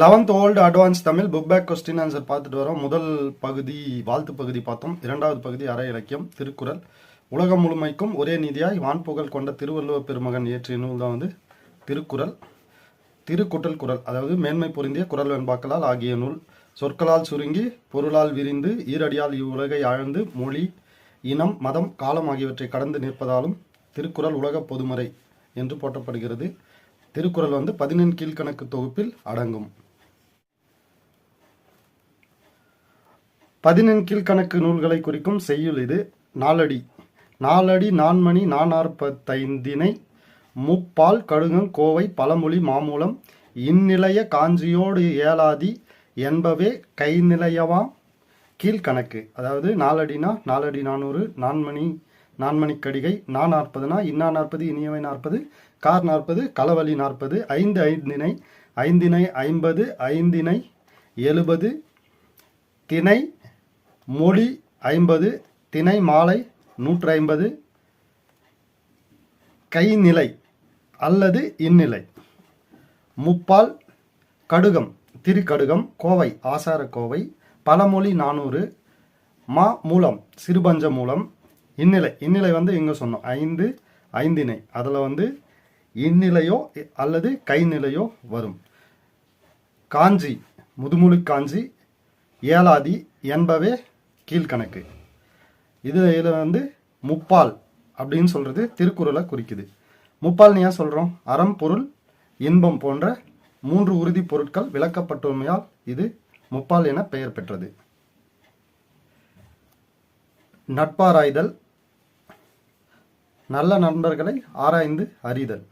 Eleventh old advance Tamil book back question answer பார்த்துட்டு வரோம். முதல் பகுதி வாழ்த்து பகுதி பார்த்தோம். இரண்டாவது பகுதி அற இலக்கியம் திருக்குறள். உலகம் முழுமைக்கும் ஒரே நீதியாய் வான்புகழ் கொண்ட திருவள்ளுவ பெருமகன் இயற்றிய நூல் தான் வந்து திருக்குறள். திருக்குட்டல் குரல் அதாவது மேன்மை பொருந்திய குரல் வெண்பாக்களால் ஆகிய நூல். சொற்களால் சுருங்கி பொருளால் விரிந்து ஈரடியால் இவ்வுலகை ஆழ்ந்து மொழி இனம் மதம் காலம் ஆகியவற்றை கடந்து நிற்பதாலும் திருக்குறள் உலக பொதுமறை என்று போற்றப்படுகிறது. திருக்குறள் வந்து பதினெண் கீழ்க்கணக்கு தொகுப்பில் அடங்கும். பதினெண் கீழ்க்கணக்கு நூல்களை குறிக்கும் செய்யுள் இது. நாலடி. நாலடி நான்மணி நானாற்பத்தைந்தினை முப்பால் கடுகங் கோவை பழமொழி மாமூலம் இந்நிலைய காஞ்சியோடு ஏலாதி என்பவே கைநிலையவாம் கீழ்கணக்கு. அதாவது நாலடினா நாலடி நானூறு நான்மணி நான்மணி கடிகை நா நாற்பதுனா இன்னா நாற்பது இனியவை நாற்பது கார் நாற்பது களவழி நாற்பது ஐந்து ஐந்தினை ஐந்தினை ஐம்பது ஐந்தினை எழுபது திணை மொழி ஐம்பது திணை மாலை நூற்றி ஐம்பது கைநிலை அல்லது இந்நிலை. முப்பால் கடுகம் திருக்கடுகம் கோவை ஆசார கோவை பழமொழி நானூறு மா மூலம் சிறுபஞ்ச மூலம் இந்நிலை. இந்நிலை வந்து இங்கே சொன்னோம். ஐந்து ஐந்தினை. அதில் வந்து இந்நிலையோ அல்லது கைநிலையோ வரும். காஞ்சி முதுமுழு காஞ்சி ஏலாதி என்பவே கீழ்கணக்கு. இது இதில் வந்து முப்பால் அப்படின்னு சொல்கிறது திருக்குறளை குறிக்குது. முப்பால்னு ஏன் சொல்கிறோம் அறம் பொருள் இன்பம் போன்ற மூன்று உறுதிப் பொருட்கள் விளக்கப்பட்டுமையால் இது முப்பால் என பெயர் பெற்றது. நட்பாராய்தல் நல்ல நண்பர்களை ஆராய்ந்து அறிதல்.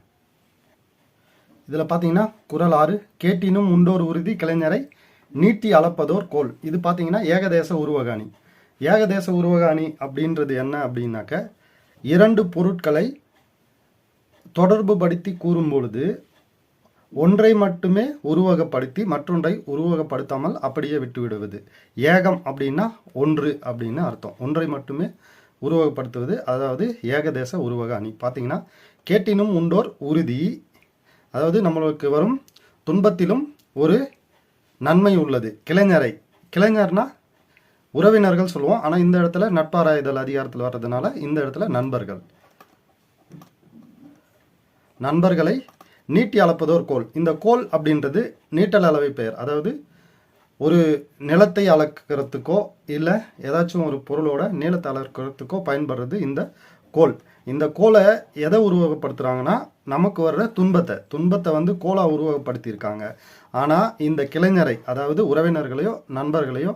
இதில் பார்த்தீங்கன்னா குரல் ஆறு கேட்டினும் உண்டோர் உறுதி கிளைஞரை நீட்டி அளப்பதோர் கோல். இது பார்த்தீங்கன்னா ஏகதேச உருவகாணி. ஏகதேச உருவகாணி அப்படின்றது என்ன அப்படின்னாக்க இரண்டு பொருட்களை தொடர்பு படுத்தி கூறும் பொழுது ஒன்றை மட்டுமே உருவகப்படுத்தி மற்றொன்றை உருவகப்படுத்தாமல் அப்படியே விட்டுவிடுவது. ஏகம் அப்படின்னா ஒன்று அப்படின்னு அர்த்தம். ஒன்றை மட்டுமே உருவகப்படுத்துவது அதாவது ஏகதேச உருவக அணி பார்த்தீங்கன்னா கேட்டினும் உண்டோர் உறுதி. அதாவது நம்மளுக்கு வரும் துன்பத்திலும் ஒரு நன்மை உள்ளது. கிளைஞரை. கிளைஞர்னா உறவினர்கள் சொல்லுவோம். ஆனால் இந்த இடத்துல நட்பாராய்தல் அதிகாரத்தில் வர்றதுனால இந்த இடத்துல நண்பர்கள். நண்பர்களை நீட்டி அளப்பதோர் கோல். இந்த கோல் அப்படின்றது நீட்டல் அளவை பெயர். அதாவது ஒரு நிலத்தை அளக்கிறதுக்கோ இல்லை ஏதாச்சும் ஒரு பொருளோட நீளத்தை அளக்கிறதுக்கோ பயன்படுறது இந்த கோல். இந்த கோலை எதை உருவகப்படுத்துகிறாங்கன்னா நமக்கு வர்ற துன்பத்தை துன்பத்தை வந்து கோலாக உருவகப்படுத்தியிருக்காங்க. ஆனால் இந்த கிளைஞரை அதாவது உறவினர்களையோ நண்பர்களையோ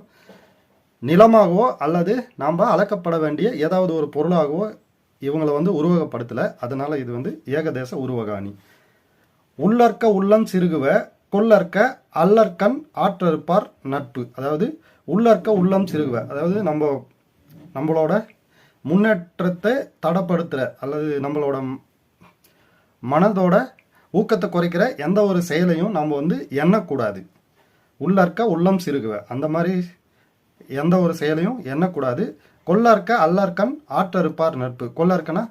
நிலமாகவோ அல்லது நாம் அளக்கப்பட வேண்டிய ஏதாவது ஒரு பொருளாகவோ இவங்களை வந்து உருவகப்படுத்தலை. அதனால் இது வந்து ஏகதேச உருவகாணி. உள்ளற்க உள்ளம் சிறுகுவ கொள்ளற்க அல்லற்கண் ஆற்றறுப்பார் நட்பு. அதாவது உள்ளற்க உள்ளம் சிறுகுவ. அதாவது நம்ம நம்மளோட முன்னேற்றத்தை தடப்படுத்துகிற அல்லது நம்மளோட மனதோட ஊக்கத்தை குறைக்கிற எந்த ஒரு செயலையும் நம்ம வந்து எண்ணக்கூடாது. உள்ளற்க உள்ளம் சிறுகுவ. அந்த மாதிரி எந்த ஒரு செயலையும் எண்ணக்கூடாது. கொள்ளற்க அல்லற்கண் ஆற்றறுப்பார் நட்பு. கொள்ளற்கனா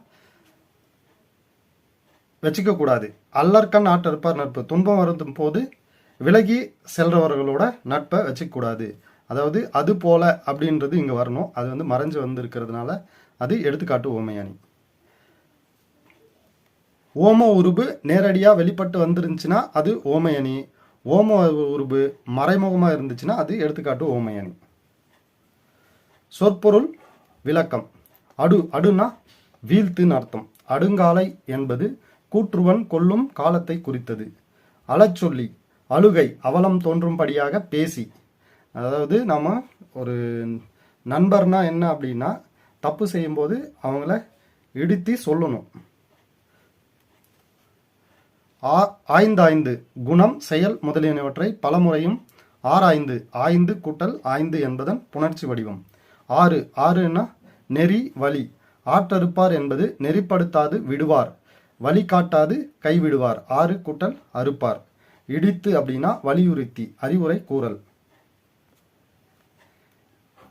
வச்சுக்க கூடாது அல்லற்கண் ஆற்றறுப்பார் நட்பு. துன்பம் வரும் போது விலகி செல்றவர்களோட நட்பை வச்சுக்கூடாது அதாவது அது போல அப்படின்றது இங்கே வரணும். அது வந்து மறைஞ்சு வந்திருக்கிறதுனால அது எடுத்துக்காட்டு ஓமையானி ஓம உருபு நேரடியாக வெளிப்பட்டு வந்துருந்துச்சுன்னா அது ஓமையணி. ஓம உருபு மறைமுகமாக இருந்துச்சுன்னா அது எடுத்துக்காட்டு ஓமையணி. சொற்பொருள் விளக்கம். அடு அடுனா வீழ்த்துன்னு அர்த்தம். அடுங்காலை என்பது கூற்றுவன் கொல்லும் காலத்தை குறித்தது. அலச்சொல்லி அழுகை அவலம் தோன்றும்படியாக பேசி. அதாவது நம்ம ஒரு நண்பர்னா என்ன அப்படின்னா தப்பு செய்யும்போது அவங்கள இடித்து சொல்லணும். ஆ ஆய்ந்தாய்ந்து குணம் செயல் முதலியனவற்றை பலமுறையும் ஆராய்ந்து ஆய்ந்து கூட்டல் ஆய்ந்து என்பதன் புணர்ச்சி வடிவம். ஆறு ஆறுன்னா நெறி வழி ஆற்றறுப்பார் என்பது நெறிப்படுத்தாது விடுவார். வழி காட்டாது கைவிடுவார். ஆறு கூட்டல் அறுப்பார். இடித்து அப்படின்னா வலியுறுத்தி. அறிவுரை கூறல்.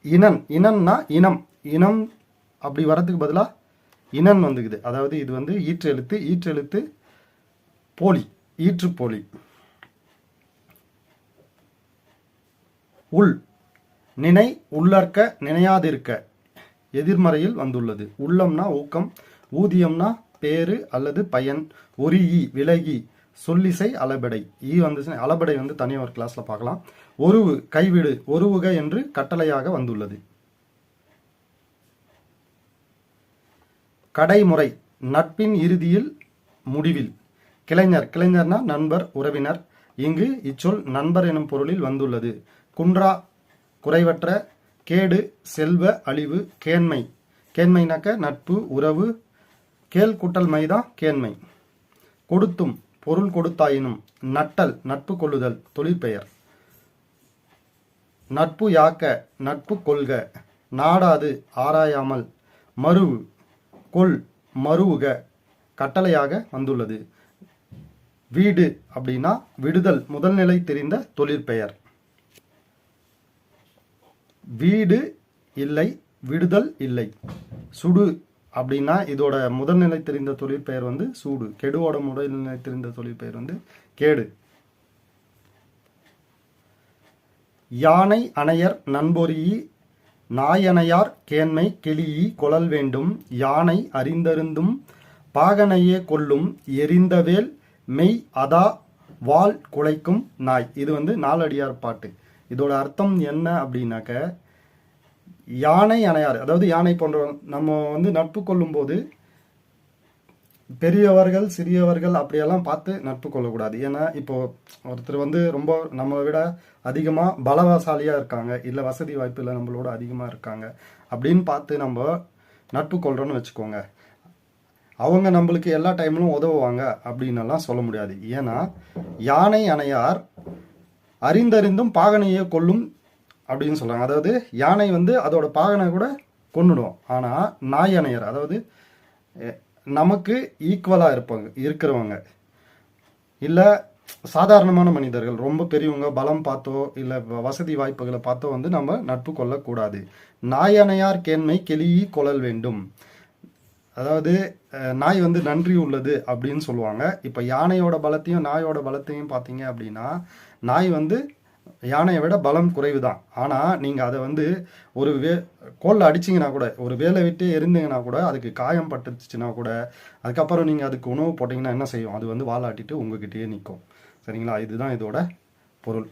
இனன் இனன்னா இனம். இனம் அப்படி வரதுக்கு பதிலாக இனன் வந்துக்குது. அதாவது இது வந்து ஈற்றெழுத்து ஈற்றெழுத்து போலி ஈற்று போலி உள் நினை உள்ளற்க நினையாதிருக்க. எதிர்மறையில் வந்துள்ளது. உள்ளம்னா ஊக்கம் ஊதியம்னா பேரு அல்லது பயன். ஒரு இ விலகி சொல்லிசை அளபடை. ஈ வந்து அளபடை வந்து தனியாக ஒரு கிளாஸ்ல பார்க்கலாம். ஒருவு கைவிடு ஒருவுக என்று கட்டளையாக வந்துள்ளது. கடைமுறை நட்பின் இறுதியில் முடிவில். கிளைஞர் கிளைஞர்னா நண்பர் உறவினர். இங்கு இச்சொல் நண்பர் எனும் பொருளில் வந்துள்ளது. குன்றா குறைவற்ற கேடு செல்வ அழிவு கேண்மை. கேண்மைனாக்க நட்பு உறவு கேள் கூட்டல் மைதான் கேண்மை கொடுத்தும் பொருள் கொடுத்தாயினும் நட்டல் நட்பு கொள்ளுதல் தொழிற்பெயர் நட்பு யாக்க நட்பு கொள்க. நாடாது ஆராயாமல் மருவு கொள் மருவுக. கட்டளையாக வந்துள்ளது. வீடு அப்படின்னா விடுதல் முதல்நிலை தெரிந்த தொழிற்பெயர் வீடு இல்லை விடுதல் இல்லை. சுடு அப்படின்னா இதோட முதல்நிலை தெரிந்த தொழிற்பெயர் வந்து சூடு. கெடுவோட முதல்நிலை தெரிந்த தொழிற்பெயர் வந்து கேடு. யானை அணையர் நண்பொறியி நாயனையார் கேண்மை கிளியி கொழல் வேண்டும் யானை அறிந்தருந்தும் பாகனையே கொல்லும் எரிந்தவேல் மெய் அதா வால் குலைக்கும் நாய். இது வந்து நாலடியார் பாட்டு. இதோட அர்த்தம் என்ன அப்படின்னாக்க யானை அணையார் அதாவது யானை போன்ற நம்ம வந்து நட்பு கொள்ளும்போது பெரியவர்கள் சிறியவர்கள் அப்படியெல்லாம் பார்த்து நட்பு கொள்ளக்கூடாது. ஏன்னா இப்போ ஒருத்தர் வந்து ரொம்ப நம்மளை விட அதிகமாக பலவசாலியாக இருக்காங்க. இல்லை வசதி வாய்ப்பில் நம்மளோட அதிகமாக இருக்காங்க. அப்படின்னு பார்த்து நம்ம நட்பு கொள்கிறோன்னு வச்சுக்கோங்க. அவங்க நம்மளுக்கு எல்லா டைம்லும் உதவுவாங்க அப்படின்னெல்லாம் சொல்ல முடியாது. ஏன்னா யானை அணையார் அறிந்தறிந்தும் பாகனையே கொள்ளும் அப்படின்னு சொல்கிறாங்க அதாவது யானை வந்து அதோட பாகனை கூட கொண்டுடும் ஆனால் நாய் அணையர் அதாவது நமக்கு ஈக்குவலாக இருப்பாங்க இருக்கிறவங்க. இல்லை சாதாரணமான மனிதர்கள் ரொம்ப பெரியவங்க பலம் பார்த்தோ இல்லை வசதி வாய்ப்புகளை பார்த்தோ வந்து நம்ம நட்பு கொள்ளக்கூடாது. நாயனையார் கேண்மை கெளியி கொள்ளல் வேண்டும். அதாவது நாய் வந்து நன்றி உள்ளது அப்படின்னு சொல்லுவாங்க. இப்போ யானையோட பலத்தையும் நாயோட பலத்தையும் பார்த்தீங்க அப்படின்னா நாய் வந்து யானையை விட பலம் குறைவு தான் ஆனால் நீங்கள் அதை வந்து ஒரு வே கோலில் அடிச்சிங்கன்னா கூட ஒரு வேலை விட்டு எரிந்தீங்கன்னா கூட அதுக்கு காயம் பட்டுச்சுன்னா கூட அதுக்கப்புறம் நீங்கள் அதுக்கு உணவு போட்டிங்கன்னா என்ன செய்யும்? அது வந்து வாலாட்டிட்டு உங்ககிட்டயே நிற்கும் சரிங்களா? இதுதான் இதோட பொருள்.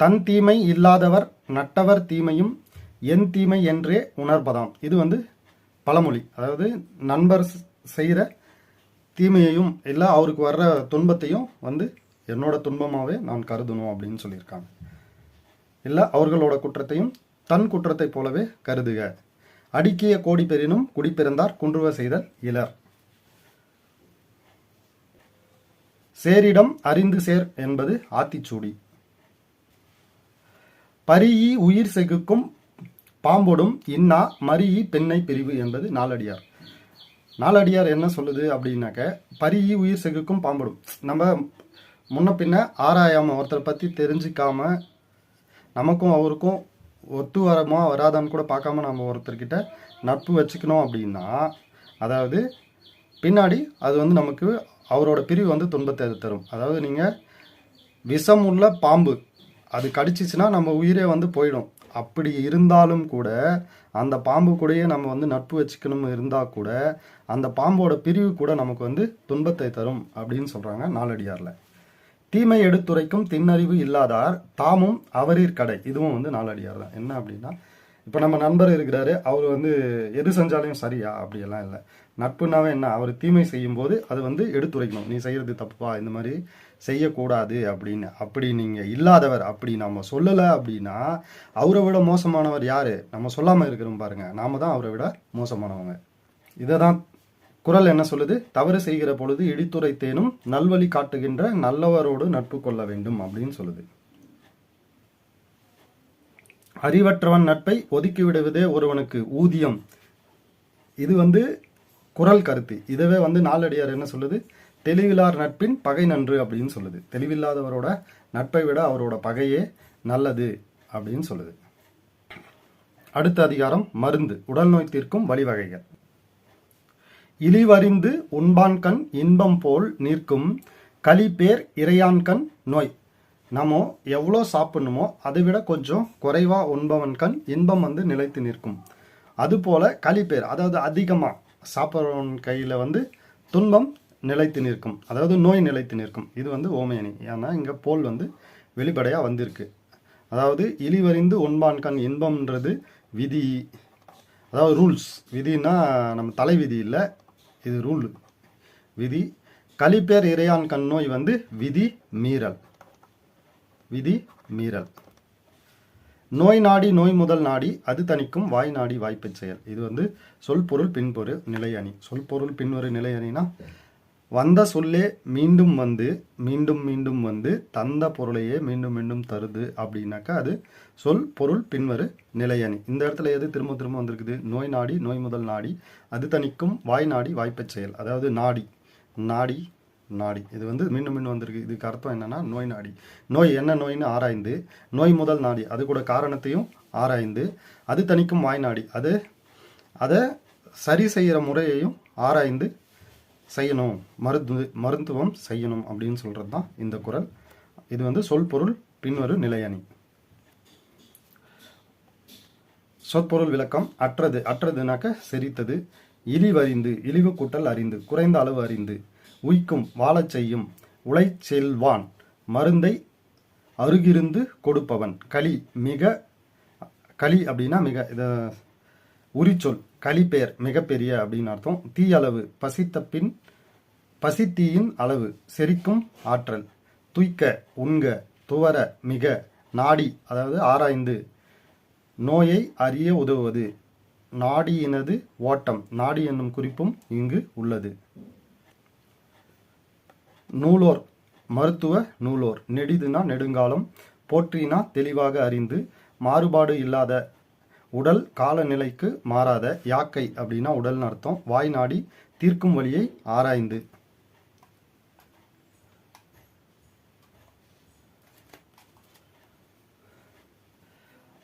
தன் தீமை இல்லாதவர் நட்டவர் தீமையும் என் தீமை என்றே உணர்பதாம். இது வந்து பழமொழி. அதாவது நண்பர் செய்கிற தீமையையும் இல்லை அவருக்கு வர்ற துன்பத்தையும் வந்து என்னோட துன்பமாகவே நான் கருதணும் அப்படின்னு சொல்லியிருக்காங்க. இல்லை அவர்களோட குற்றத்தையும் தன் குற்றத்தைப் போலவே கருதுக. அடுக்கிய கோடி பெறினும் குடிப்பிறந்தார் குன்றுவ செய்தல் இலர். சேரிடம் அறிந்து சேர் என்பது ஆத்திச்சூடி. பரியி உயிர் செகுக்கும் பாம்பொடும் இன்னா மரியி பெண்ணை பிரிவு என்பது நாலடியார். நாலடியார் என்ன சொல்லுது அப்படின்னாக்க பரியி உயிர் செகுக்கும் பாம்பொடும். நம்ம முன்ன பின்ன ஆராயாமல் ஒருத்தரை பற்றி தெரிஞ்சுக்காம நமக்கும் அவருக்கும் ஒத்து வரமா வராதான்னு கூட பார்க்காம நம்ம ஒருத்தர்கிட்ட நட்பு வச்சுக்கணும் அப்படின்னா அதாவது பின்னாடி அது வந்து நமக்கு அவரோட பிரிவு வந்து துன்பத்தை தரும். அதாவது நீங்கள் விஷம் உள்ள பாம்பு அது கடிச்சிச்சுன்னா நம்ம உயிரே வந்து போயிடும். அப்படி இருந்தாலும் கூட அந்த பாம்பு கூடயே நம்ம வந்து நட்பு வச்சுக்கணும் இருந்தால் கூட அந்த பாம்போட பிரிவு கூட நமக்கு வந்து துன்பத்தை தரும் அப்படின்னு சொல்கிறாங்க நாலடியாரில் தீமை எடுத்துரைக்கும் திண்ணறிவு இல்லாதார் தாமும் அவரீர் கடை. இதுவும் வந்து நாலடியார் தான். என்ன அப்படின்னா இப்போ நம்ம நண்பர் இருக்கிறாரு அவர் வந்து எது செஞ்சாலையும் சரியா? அப்படியெல்லாம் இல்லை. நட்புனாவே என்ன? அவர் தீமை செய்யும்போது அது வந்து எடுத்துரைக்கணும். நீ செய்கிறது தப்பா இந்த மாதிரி செய்யக்கூடாது அப்படின்னு. அப்படி நீங்கள் இல்லாதவர் அப்படி நம்ம சொல்லலை அப்படின்னா அவரை விட மோசமானவர் யார்? நம்ம சொல்லாமல் இருக்கிறோம் பாருங்கள் நாம தான் அவரை விட மோசமானவங்க. இதை தான் குறள் என்ன சொல்லுது? தவறு செய்கிற பொழுது இடித்துரைத்தேனும் நல்வழி காட்டுகின்ற நல்லவரோடு நட்பு கொள்ள வேண்டும் அப்படின்னு சொல்லுது. அறிவற்றவன் நட்பை ஒதுக்கி விடுவதே ஒருவனுக்கு ஊதியம். இது வந்து குறள் கருத்து. இதுவே வந்து நாளடியார் என்ன சொல்லுது? தெளிவில்லார் நட்பின் பகை நன்று அப்படின்னு சொல்லுது. தெளிவில்லாதவரோட நட்பை விட அவரோட பகையே நல்லது அப்படின்னு சொல்லுது. அடுத்த அதிகாரம் மருந்து. உடல் நோய் தீர்க்கும் வழிவகைகள். இழிவறிந்து உண்பான்கண் இன்பம் போல் நிற்கும் களிப்பேர் இறையான்கண் நோய். நம்ம எவ்வளோ சாப்பிடணுமோ அதை விட கொஞ்சம் குறைவாக உண்பவன் கண் இன்பம் வந்து நிலைத்து நிற்கும். அதுபோல கழிப்பேர் அதாவது அதிகமாக சாப்பிட்றவன் கையில் வந்து துன்பம் நிலைத்து நிற்கும். அதாவது நோய் நிலைத்து நிற்கும். இது வந்து ஓமையணி. ஏன்னா இங்கே போல் வந்து வெளிப்படையாக வந்திருக்கு. அதாவது இழிவறிந்து உண்பான் கண் இன்பம்ன்றது விதி. அதாவது ரூல்ஸ் விதின்னா நம்ம தலை விதி இல்லை இது ரூல் விதி. கலிப்பேர் இறையான் கண் நோய் வந்து விதி மீறல். விதி மீறல். நோய் நாடி நோய் முதல் நாடி அது தணிக்கும் வாய் நாடி வாய்ப்பு செயல். இது வந்து சொல் பொருள் பின்பொரு நிலையணி. சொல் பொருள் பின்வரு நிலையணினா வந்த சொல்லே மீண்டும் வந்து மீண்டும் மீண்டும் வந்து தந்த பொருளையே மீண்டும் மீண்டும் தருது அப்படின்னாக்கா அது சொல் பொருள் பின்வரு நிலையணி இந்த இடத்துல எது திரும்ப திரும்ப வந்திருக்குது? நோய் நாடி நோய் முதல் நாடி. அது தணிக்கும் வாய் நாடி வாய்ப்பச் செயல். அதாவது நாடி. நாடி நாடி. இது வந்து மீண்டும் மீண்டும் வந்திருக்கு. இதுக்கு அர்த்தம் என்னன்னா நோய் நாடி. நோய் என்ன நோய்னு ஆராய்ந்து நோய் முதல் நாடி. அது கூட காரணத்தையும் ஆராய்ந்து அது தணிக்கும் வாய் நாடி. அது அதை சரி செய்கிற முறையையும் ஆராய்ந்து செய்யணும் மருந்து மருத்துவம் செய்யணும் அப்படின்னு சொல்கிறது தான் இந்த குறள் இது வந்து சொல் பொருள் நிலையணி சொற்பொருள் விளக்கம் அற்றது அற்றதுனாக்க செரித்தது இழிவறிந்து இழிவு கூட்டல் அறிந்து குறைந்த அளவு அறிந்து உய்க்கும் வாழச் செய்யும் உழை செல்வான் மருந்தை அருகிருந்து கொடுப்பவன் களி மிக களி அப்படின்னா மிக இதை உரிச்சொல் களிப்பெயர் மிகப்பெரிய அப்படின்னு அர்த்தம். தீயளவு பசித்த பின் பசித்தீயின் அளவு செரிக்கும் ஆற்றல். துய்க்க உண்க துவர மிக நாடி அதாவது ஆராய்ந்து. நோயை அறிய உதவுவது. நாடியினது ஓட்டம் நாடி என்னும் குறிப்பும் இங்கு உள்ளது. நூலோர் மருத்துவ நூலோர். நெடிதுனா நெடுங்காலம் போற்றினா தெளிவாக அறிந்து மாறுபாடு இல்லாத உடல் காலநிலைக்கு மாறாத யாக்கை அப்படின்னா உடல்னு அர்த்தம். வாய் நாடி தீர்க்கும் வழியை ஆராய்ந்து.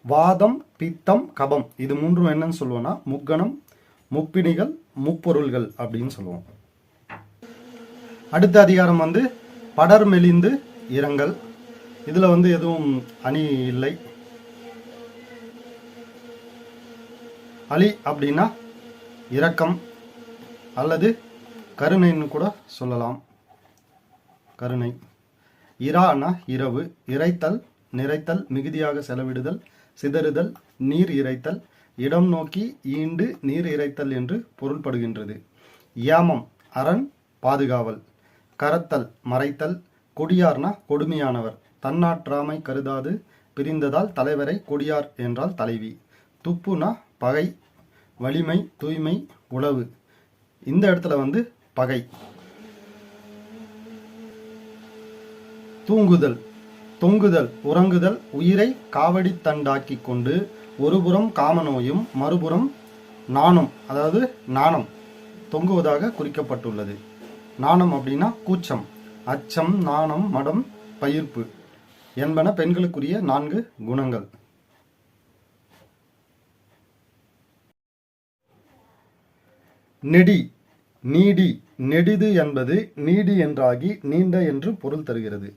வாதம் பித்தம் கபம். இது மூன்றும் என்னன்னு சொல்லுவோம்னா முக்கணம் முப்பிணிகள் முப்பொருள்கள் அப்படின்னு சொல்லுவோம். அடுத்த அதிகாரம் வந்து படர் மெலிந்து இரங்கல். இதுல வந்து எதுவும் அணி இல்லை. அலி அப்படின்னா இரக்கம் அல்லது கருணைன்னு கூட சொல்லலாம். கருணை. இரானா இரவு இறைத்தல் நிறைத்தல் மிகுதியாக செலவிடுதல் சிதறுதல் நீர் இறைத்தல் இடம் நோக்கி ஈண்டு நீர் இறைத்தல் என்று பொருள்படுகின்றது. யாமம் அரண் பாதுகாவல். கரத்தல் மறைத்தல். கொடியார்னா கொடுமையானவர். தன்னாற்றாமை கருதாது. பிரிந்ததால் தலைவரை கொடியார் என்றால் தலைவி. துப்புனா பகை வலிமை தூய்மை உளவு. இந்த இடத்துல வந்து பகை. தூங்குதல் தொங்குதல் உறங்குதல் உயிரை காவடி தண்டாக்கி கொண்டு ஒருபுறம் காமநோயும் மறுபுறம் நாணம் அதாவது நாணம் தொங்குவதாக குறிக்கப்பட்டுள்ளது. நாணம் அப்படின்னா கூச்சம் அச்சம் நாணம் மடம் பயிர்ப்பு என்பன பெண்களுக்குரிய நான்கு குணங்கள். நெடி. நீடி. நெடிது என்பது நீடி என்றாகி நீண்ட என்று பொருள் தருகிறது.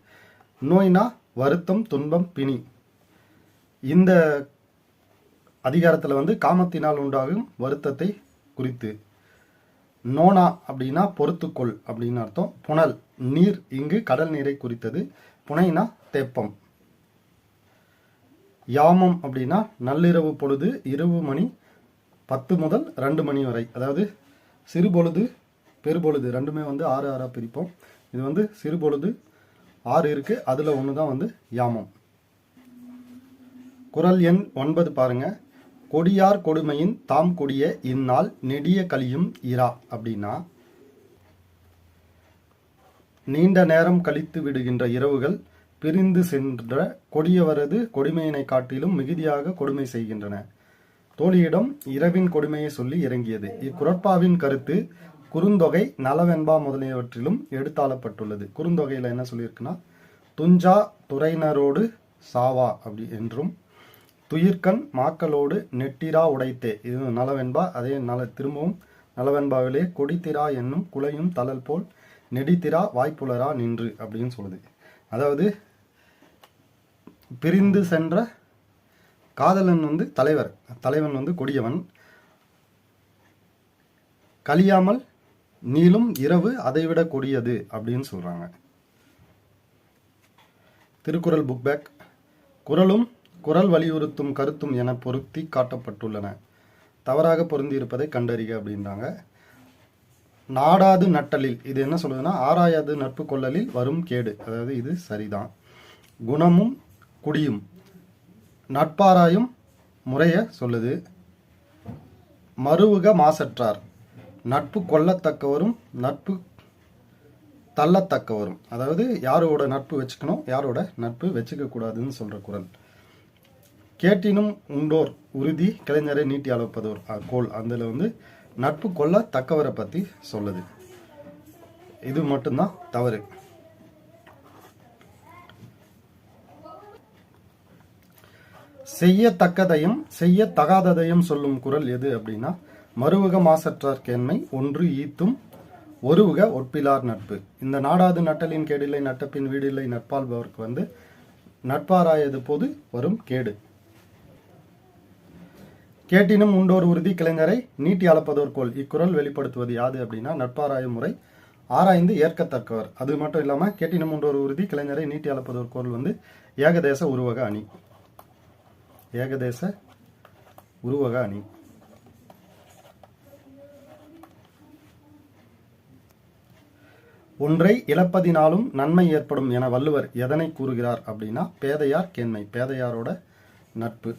நோய்னா வருத்தம் துன்பம் பிணி. இந்த அதிகாரத்தில் வந்து காமத்தினால் உண்டாகும் வருத்தத்தை குறித்து. நோனா அப்படின்னா பொறுத்துக்கொள் அப்படின்னு அர்த்தம். புனல். நீர் இங்கு கடல் நீரை குறித்தது. புனைனா தெப்பம். யாமம் அப்படின்னா நள்ளிரவு பொழுது இரவு மணி பத்து முதல் ரெண்டு மணி வரை. அதாவது சிறுபொழுது பெருபொழுது ரெண்டுமே வந்து ஆறு ஆறாக பிரிப்போம். இது வந்து சிறுபொழுது ஆறு இருக்கு அதில் ஒன்று தான் வந்து யாமம். குரல் எண் ஒன்பது பாருங்க. கொடியார் கொடுமையின் தாம் கொடிய இந்நாள் நெடிய கலியும் இரா அப்படின்னா நீண்ட நேரம் கழித்து விடுகின்ற இரவுகள் பிரிந்து சென்ற கொடியவரது கொடுமையினை காட்டிலும் மிகுதியாக கொடுமை செய்கின்றன. தோழியிடம் இரவின் கொடுமையை சொல்லி இறங்கியது. இக்குரட்பாவின் கருத்து குறுந்தொகை நலவென்பா முதலியவற்றிலும் எடுத்தாளப்பட்டுள்ளது. குறுந்தொகையில் என்ன சொல்லியிருக்குன்னா துஞ்சா துறையினரோடு சாவா அப்படி என்றும் துயிர்கண் மாக்களோடு நெட்டிரா உடைத்தே. இது நலவென்பா அதே நல திரும்பவும் நலவென்பாவிலே கொடித்திரா என்னும் குலையும் தளல் போல் நெடித்திரா வாய்ப்புலரா நின்று அப்படின்னு சொல்லுது. அதாவது பிரிந்து சென்ற காதலன் வந்து தலைவர். தலைவன் வந்து கொடியவன். கலியாமல் நீளும் இரவு அதைவிட கொடியது அப்படின்னு சொல்றாங்க. திருக்குறள் புக் பேக் குரலும் குரல் வலியுறுத்தும் கருத்தும் என பொருத்தி காட்டப்பட்டுள்ளன. தவறாக பொருந்தியிருப்பதை கண்டறிக அப்படின்றாங்க. நாடாது நட்டலில். இது என்ன சொல்லுதுன்னா ஆராயாது நட்பு கொள்ளலில் வரும் கேடு. அதாவது இது சரிதான். குணமும் குடியும். நட்பாராயும் முறைய சொல்லுது. மறுவுக மாசற்றார். நட்பு கொல்லத்தக்கவரும் நட்பு தள்ளத்தக்கவரும். அதாவது யாரோட நட்பு வச்சுக்கணும் யாரோட நட்பு வச்சுக்க கூடாதுன்னு சொல்ற குரல். கேட்டினும் உண்டோர் உறுதி கிளைஞரை நீட்டி அளப்பதோர் கோல். அதில் வந்து நட்பு கொள்ள தக்கவரை பற்றி சொல்லுது. இது மட்டும்தான் தவறு. செய்யத்தக்கதையும் செய்யத்தகாததையும் சொல்லும் குரல் எது அப்படின்னா மருவக மாசற்றார் கேண்மை ஒன்று ஈத்தும் ஒருவுக ஒப்பிலார் நட்பு. இந்த நாடாது நட்டலின் கேடில்லை நட்டப்பின் வீடில்லை நட்பாள்பவருக்கு வந்து நட்பாராயது போது வரும் கேடு. கேட்டினும் உண்டோர் உறுதி கிளைஞரை நீட்டி அளப்பதோர் கோல். இக்குறள் வெளிப்படுத்துவது யாது அப்படின்னா நட்பாராய முறை ஆராய்ந்து ஏற்கத்தக்கவர். அது மட்டும் இல்லாமல் கேட்டினும் உண்டோர் உறுதி கிளைஞரை நீட்டி அளப்பதோர் கோல் வந்து ஏகதேச உருவக அணி. ஏகதேச உருவக அணி ஒன்றை இழப்பதினாலும் நன்மை ஏற்படும் என வள்ளுவர் எதனை கூறுகிறார் அப்படின்னா பேதையார் கேண்மை பேதையாரோட நட்பு.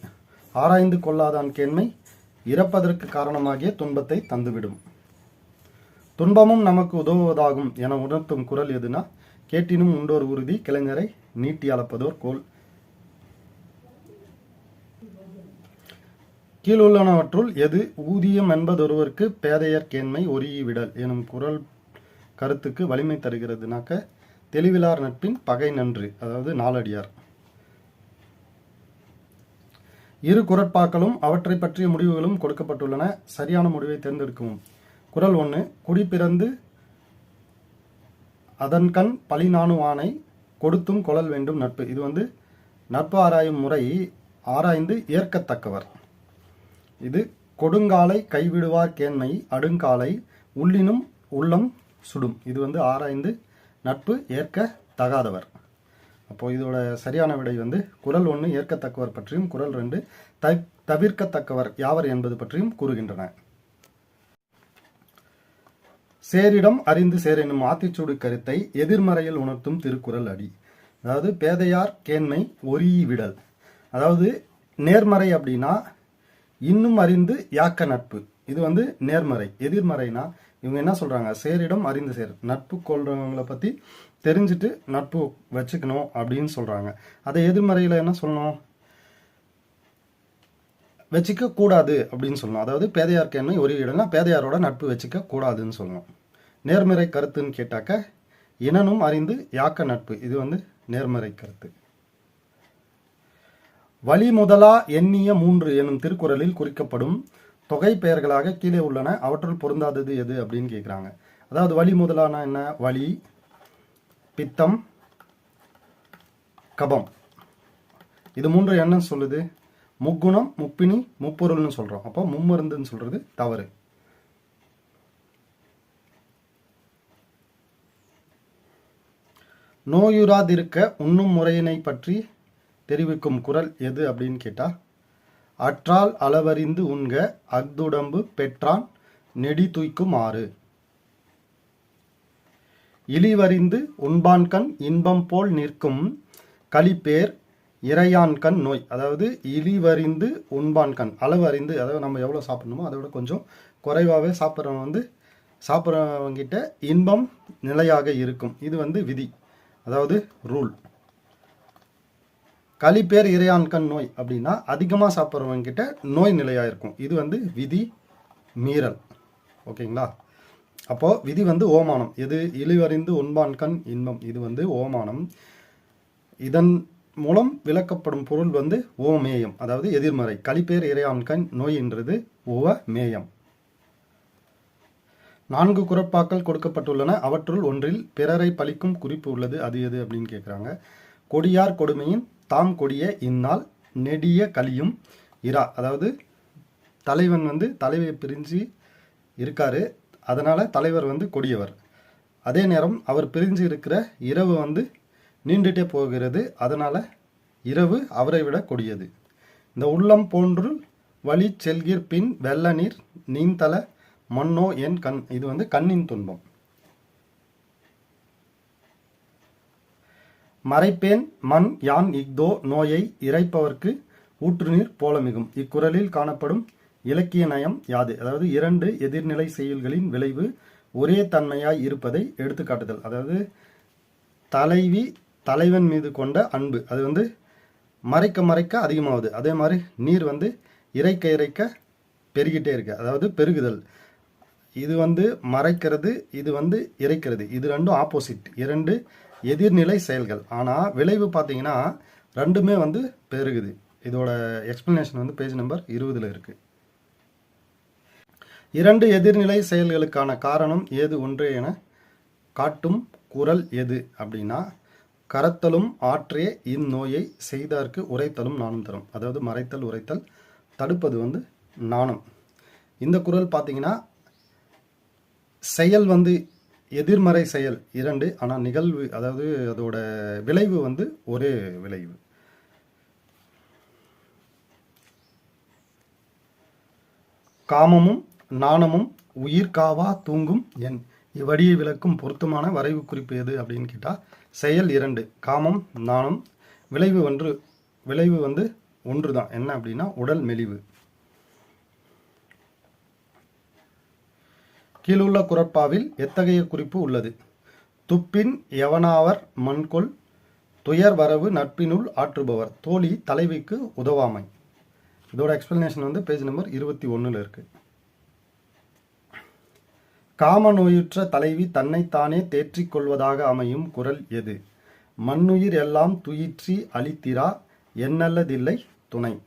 ஆராய்ந்து கொள்ளாதான் கேண்மை இறப்பதற்கு காரணமாகிய துன்பத்தை தந்துவிடும். துன்பமும் நமக்கு உதவுவதாகும் என உணர்த்தும் குரல் எதுனா கேட்டினும் உண்டோர் உறுதி கிளைஞரை நீட்டி அளப்பதோர் கோல். கீழுள்ளனவற்றுள் எது ஊதியம் என்பதொருவருக்கு பேதையர் கேண்மை ஒரியிவிடல் எனும் குரல் கருத்துக்கு வலிமை தருகிறதுனாக்க தெளிவிலார் நட்பின் பகை நன்று அதாவது நாலடியார். இரு குரட்பாக்களும் அவற்றை பற்றிய முடிவுகளும் கொடுக்கப்பட்டுள்ளன. சரியான முடிவை தேர்ந்தெடுக்கவும். குரல் ஒன்று குடி பிறந்து அதன் கண் பழி நாணுவானை கொடுத்தும் கொழல் வேண்டும் நட்பு. இது வந்து நட்பு ஆராயும் முறை ஆராய்ந்து ஏற்கத்தக்கவர். இது கொடுங்காலை கைவிடுவார் கேண்மை அடுங்காலை உள்ளினும் உள்ளம் சுடும். இது வந்து ஆராய்ந்து நட்பு ஏற்க தகாதவர். அப்போ இதோட சரியான விடை வந்து குரல் ஒன்று ஏற்கத்தக்கவர் பற்றியும் குரல் ரெண்டு த தவிர்க்கத்தக்கவர் யாவர் என்பது பற்றியும் கூறுகின்றன. சேரிடம் அறிந்து சேர் என்னும் ஆத்திச்சூடு கருத்தை எதிர்மறையில் உணர்த்தும் திருக்குறள் அடி. அதாவது பேதையார் கேண்மை ஒரியி விடல் அதாவது நேர்மறை அப்படின்னா இன்னும் அறிந்து யாக்க நட்பு. இது வந்து நேர்மறை எதிர்மறைனா இவங்க என்ன சொல்றாங்க? சேரிடம் அறிந்து சேர். நட்பு கொள்றவங்களை பத்தி தெரிஞ்சுட்டு நட்பு வச்சுக்கணும் அப்படின்னு சொல்றாங்க. அதை எதிர்மறையில என்ன சொல்லணும்? வச்சுக்க கூடாது அப்படின்னு சொல்லணும். அதாவது பேதையாருக்கு என்ன? ஒரு இடம்னா பேதையாரோட நட்பு வச்சுக்க கூடாதுன்னு சொல்லணும். நேர்மறை கருத்துன்னு கேட்டாக்க இனனும் அறிந்து யாக்க நட்பு. இது வந்து நேர்மறை கருத்து. வழி முதலா எண்ணிய மூன்று எனும் திருக்குறளில் குறிக்கப்படும் தொகை பெயர்களாக கீழே உள்ளன. அவற்றுள் பொருந்தாதது எது அப்படின்னு கேட்குறாங்க அதாவது வழி முதலான என்ன? வலி பித்தம் கபம். இது மூன்று என்ன சொல்லுது? முக்குணம் முப்பினி முப்பொருள்னு சொல்கிறோம் அப்போ மும்மருந்துன்னு சொல்கிறது தவறு. நோயுறாதிருக்க உண்ணும் முறையினை பற்றி தெரிவிக்கும் குரல் எது அப்படின்னு கேட்டா அற்றால் அளவறிந்து உண்க அஃதுடம்பு பெற்றான் நெடி தூய்க்கும் ஆறு. இழிவறிந்து உண்பான்கண் இன்பம் போல் நிற்கும் களிப்பேர் இறையான்கண் நோய். அதாவது இழிவறிந்து உண்பான்கண் அளவு அறிந்து அதாவது நம்ம எவ்வளோ சாப்பிடணுமோ அதை விட கொஞ்சம் குறைவாகவே சாப்பிட்றவன் வந்து சாப்பிட்றவங்கிட்ட இன்பம் நிலையாக இருக்கும். இது வந்து விதி. அதாவது ரூல். களிப்பேர் இறையான்கண் நோய் அப்படின்னா அதிகமாக சாப்பிட்றவங்க கிட்ட நோய் நிலையாக இருக்கும் இது வந்து விதி மீறல். ஓகேங்களா? அப்போது விதி வந்து ஓமானம் எது? இழிவறிந்து உண்பான்கண் இன்பம். இது வந்து ஓமானம் இதன் மூலம் விளக்கப்படும் பொருள் வந்து ஓமேயம் அதாவது எதிர்மறை. களிப்பேர் இறையான்கண் நோய் என்றது ஓவ மேயம் நான்கு குறப்பாக்கள் கொடுக்கப்பட்டுள்ளன. அவற்றுள் ஒன்றில் பிறரை பழிக்கும் குறிப்பு உள்ளது. அது எது அப்படின்னு கேட்குறாங்க கொடியார் கொடுமையின் தாம் கொடிய இந்நாள் நெடிய கலியும் இரா அதாவது தலைவன் வந்து தலைவை பிரிஞ்சு இருக்காரு. அதனால் தலைவர் வந்து கொடியவர். அதே நேரம் அவர் பிரிஞ்சு இருக்கிற இரவு வந்து நீண்டுட்டே போகிறது. அதனால் இரவு அவரை விட கொடியது. இந்த உள்ளம் போன்று வழி செல்கிற் பின் வெள்ள நீர் நீந்தல மண்ணோ என் கண் இது வந்து கண்ணின் துன்பம். மறைப்பேன் மண் யான் இஃதோ நோயை இறைப்பவர்க்கு ஊற்றுநீர் போலமிகும். இக்குறளில் காணப்படும் இலக்கிய நயம் யாது? அதாவது இரண்டு எதிர்நிலை செயல்களின் விளைவு ஒரே தன்மையாய் இருப்பதை எடுத்துக்காட்டுதல். அதாவது தலைவி தலைவன் மீது கொண்ட அன்பு. அது வந்து மறைக்க மறைக்க அதிகமாகுது அதே மாதிரி நீர் வந்து இறைக்க இறைக்க பெருகிட்டே இருக்கு. அதாவது பெருகுதல். இது வந்து மறைக்கிறது இது வந்து இறைக்கிறது. இது ரெண்டும் ஆப்போசிட் இரண்டு எதிர்நிலை செயல்கள். ஆனால் விளைவு பார்த்தீங்கன்னா ரெண்டுமே வந்து பெருகுது. இதோட எக்ஸ்பிளனேஷன் வந்து பேஜ் நம்பர் இருபதில் இருக்கு. இரண்டு எதிர்நிலை செயல்களுக்கான காரணம் ஏது ஒன்றே என காட்டும் குரல் எது அப்படின்னா கரத்தலும் ஆற்றே இந்நோயை செய்தார்க்கு உரைத்தலும் நாணம் தரும். அதாவது மறைத்தல் உரைத்தல் தடுப்பது வந்து நாணம். இந்த குரல் பார்த்தீங்கன்னா செயல் வந்து எதிர்மறை செயல் இரண்டு ஆனால் நிகழ்வு அதாவது அதோட விளைவு வந்து ஒரே விளைவு. காமமும் நாணமும் உயிர் காவா தூங்கும் என். இவ்வடியை விளக்கும் பொருத்தமான வரைவு குறிப்பு எது அப்படின்னு கேட்டால் செயல் இரண்டு காமம் நாணம் விளைவு ஒன்று விளைவு வந்து ஒன்று தான் என்ன அப்படின்னா உடல் மெலிவு. கீழுள்ள குரப்பாவில் எத்தகைய குறிப்பு உள்ளது? துப்பின் எவனாவர் மண்கொள் துயர் வரவு நட்பினுள் ஆற்றுபவர். தோழி தலைவிக்கு உதவாமை. இதோட எக்ஸ்பிளனேஷன் வந்து பேஜ் நம்பர் இருபத்தி ஒன்றில் இருக்கு. காம நோயுற்ற தலைவி தன்னைத்தானே தேற்றிக் கொள்வதாக அமையும் குரல் எது? மண்ணுயிர் எல்லாம் துயிற்றி அழித்திரா? என்னல்லதில்லை துணை.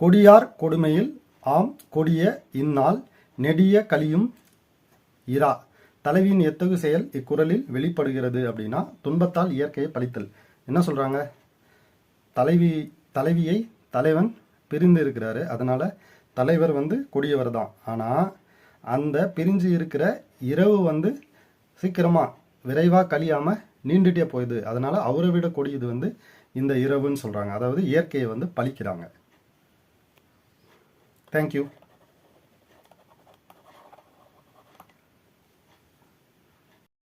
கொடியார் கொடுமையில் ஆம் கொடிய இந்நாள் நெடிய கலியும் இரா. தலைவியின் எத்தகு செயல் இக்குறளில் வெளிப்படுகிறது அப்படின்னா துன்பத்தால் இயற்கையை பழித்தல். என்ன சொல்கிறாங்க தலைவி தலைவியை தலைவன் பிரிந்து இருக்கிறாரு. அதனால் தலைவர் வந்து கொடியவர் தான். ஆனால் அந்த பிரிஞ்சு இருக்கிற இரவு வந்து சீக்கிரமாக விரைவாக கழியாமல் நீண்டுட்டே போயிடுது. அதனால் அவரை விட கொடியது வந்து இந்த இரவுன்னு சொல்கிறாங்க அதாவது இயற்கையை வந்து பழிக்கிறாங்க. தேங்க்யூ